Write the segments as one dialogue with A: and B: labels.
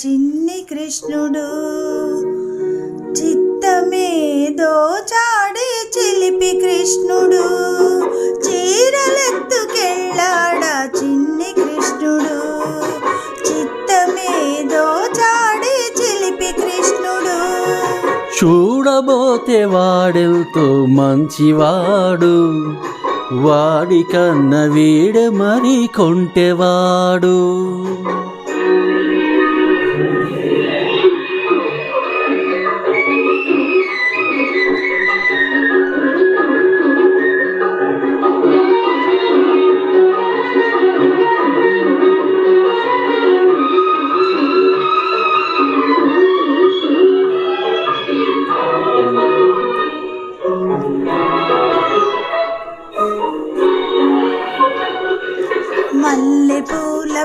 A: చిన్ని కృష్ణుడు చిత్తమేదో చాడి చిలిపి కృష్ణుడు. చీరలెత్తుకెళ్ళాడ చిన్ని కృష్ణుడు. చిత్తమేదో చాడి చిలిపి కృష్ణుడు.
B: చూడబోతే వాడెంతో మంచివాడు. వాడి కన్న వీడ మరి కొంటెవాడు.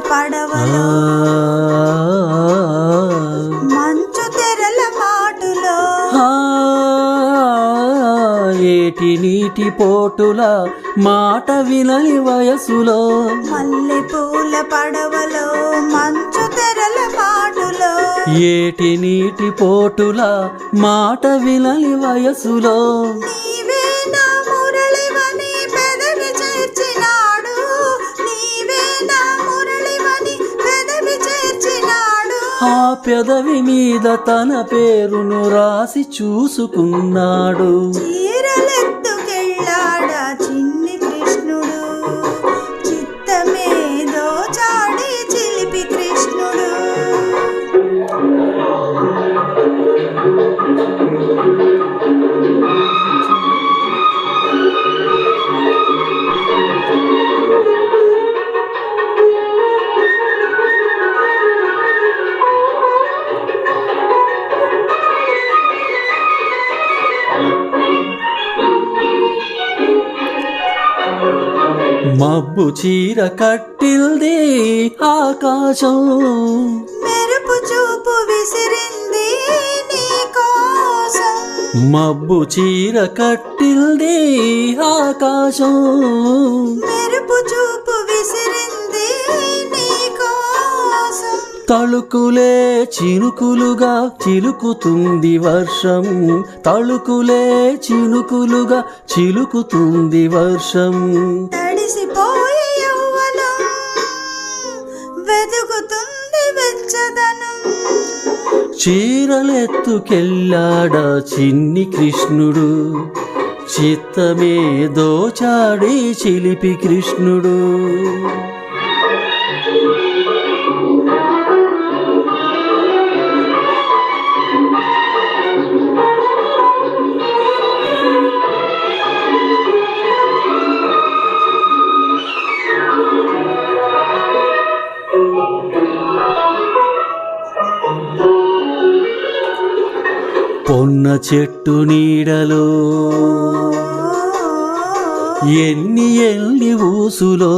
A: పడవలో మంచు తెరల మాటులో
B: ఏటి నీటి పోటుల మాట వినని వయసులో
A: మల్లె పూల పడవలో మంచు తెరల మాటులో
B: ఏటి నీటి పోటుల మాట వినని వయసులో ఆ పెదవి మీద తన పేరును రాసి చూసుకున్నాడు.
A: చీరలెత్తుకెళ్ళాడా చిన్ని కృష్ణుడు. చిత్తమేదో చాడి చిలిపి కృష్ణుడు.
B: మబ్బు చీర కట్టిల్ది ఆకాశం.
A: మెరుపు చూపు విసిరింది
B: మబ్బు చీర కట్టిల్ది ఆకాశం.
A: మెరుపు చూపు విసిరింది
B: తళుకులే చినుకులుగా చిలుకుతుంది వర్షం. తళుకులే చినుకులుగా చిలుకుతుంది వర్షం.
A: తడిసిపోయే యౌవనం వెతుకుతుంది వెచ్చదనం.
B: చీరలెత్తుకెళ్ళాడా చిన్ని కృష్ణుడు. చిత్తమే దోచాడి చిలిపి కృష్ణుడు. పొన్న చెట్టు నీడలో ఎన్ని ఎన్ని ఊసులో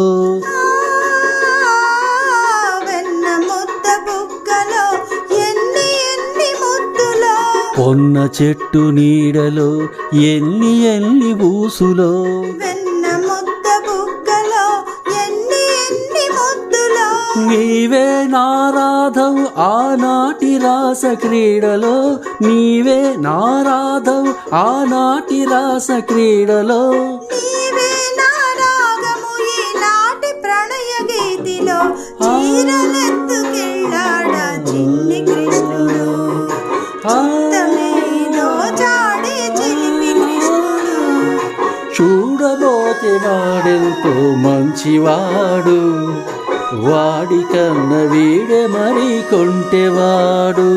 B: పొన్న చెట్టు నీడలో ఎన్ని ఎన్ని ఊసులో నీవే నారాధవు ఆనాటి రాస క్రీడలో. నీవే నారాధవు ఆనాటి రాస క్రీడలో. చూడబోతే వాడెంతో మంచివాడు. వాడి కన్న వీడే మరి కొంటెవాడు.